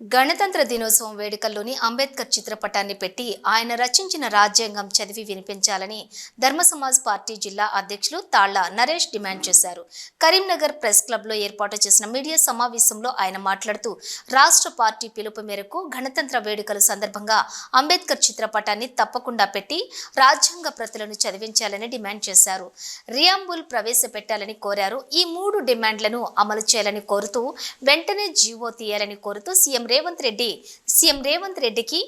గణతంత్ర దినోత్సవం వేడుకల్లోని అంబేద్కర్ చిత్రపటాన్ని పెట్టి ఆయన రచించిన రాజ్యాంగం చదివి వినిపించాలని ధర్మ సమాజ్ పార్టీ జిల్లా అధ్యక్షులు తాళ్ళ నరేష్ డిమాండ్ చేశారు. కరీంనగర్ ప్రెస్ క్లబ్లో ఏర్పాటు చేసిన మీడియా సమావేశంలో ఆయన మాట్లాడుతూ రాష్ట్ర పార్టీ పిలుపు మేరకు గణతంత్ర వేడుకల సందర్భంగా అంబేద్కర్ చిత్రపటాన్ని తప్పకుండా పెట్టి రాజ్యాంగ ప్రతులను చదివించాలని డిమాండ్ చేశారు. రియాంబుల్ ప్రవేశపెట్టాలని కోరారు. ఈ మూడు డిమాండ్లను అమలు చేయాలని కోరుతూ వెంటనే జీవో తీయాలని కోరుతూ C M Revanth Reddy. C M Revanth రెడ్డికి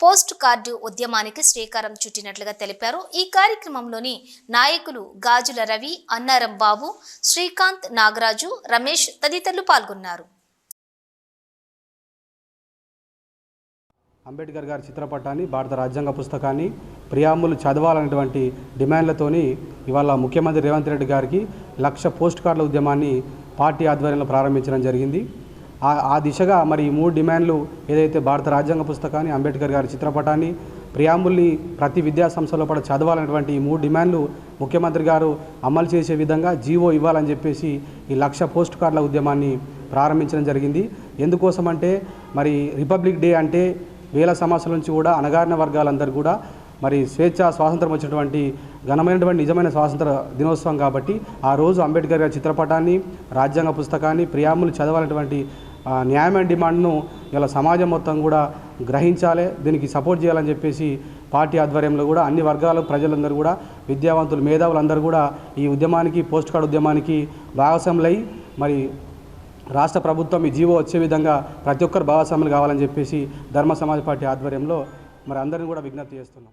పోస్ట్ కార్డు ఉద్యమానికి శ్రీకారం చుట్టినట్లుగా తెలిపారు. ఈ కార్యక్రమంలోని నాయకులు గాజుల రవి అన్నారం బాబు శ్రీకాంత్ నాగరాజు రమేష్ తదితరులు పాల్గొన్నారు. అంబేద్కర్ గారి చిత్రపటాన్ని భారత రాజ్యాంగ పుస్తకాన్ని ప్రియాములు చదవాలనేటువంటి డిమాండ్లతోని ఇవాళ ముఖ్యమంత్రి రేవంత్ రెడ్డి గారికి లక్ష పోస్ట్ కార్డుల ఉద్యమాన్ని పార్టీ ఆధ్వర్యంలో ప్రారంభించడం జరిగింది. ఆ- దిశగా మరి ఈ మూడు డిమాండ్లు ఏదైతే భారత రాజ్యాంగ పుస్తకాన్ని అంబేద్కర్ గారి చిత్రపటాన్ని ప్రియాంబుల్ని ప్రతి విద్యా సంస్థలో కూడా చదవాలనేటువంటి ఈ మూడు డిమాండ్లు ముఖ్యమంత్రి గారు అమలు చేసే విధంగా జీవో ఇవ్వాలని చెప్పేసి ఈ లక్ష పోస్ట్ కార్డుల ఉద్యమాన్ని ప్రారంభించడం జరిగింది. ఎందుకోసం అంటే మరి రిపబ్లిక్ డే అంటే వేల సంవత్సరాల నుంచి కూడా అణగారిన వర్గాలందరూ కూడా మరి స్వేచ్ఛ స్వాతంత్రం వచ్చినటువంటి ఘనమైనటువంటి నిజమైన స్వాతంత్ర దినోత్సవం కాబట్టి ఆ రోజు అంబేద్కర్ గారి చిత్రపటాన్ని రాజ్యాంగ పుస్తకాన్ని ప్రియాములు చదవాలనేటువంటి న్యాయం న్యాయమైన డిమాండ్ను ఇలా సమాజం మొత్తం కూడా గ్రహించాలి దీనికి సపోర్ట్ చేయాలని చెప్పేసి పార్టీ ఆధ్వర్యంలో కూడా అన్ని వర్గాల ప్రజలందరూ కూడా విద్యావంతులు మేధావులందరూ కూడా ఈ ఉద్యమానికి పోస్ట్ కార్డు ఉద్యమానికి భాగస్వాములై మరి రాష్ట్ర ప్రభుత్వం ఈ జీవో వచ్చే విధంగా ప్రతి ఒక్కరు భాగస్వాములు కావాలని చెప్పేసి ధర్మ సమాజ్ పార్టీ ఆధ్వర్యంలో మరి అందరిని కూడా విజ్ఞప్తి చేస్తున్నాం.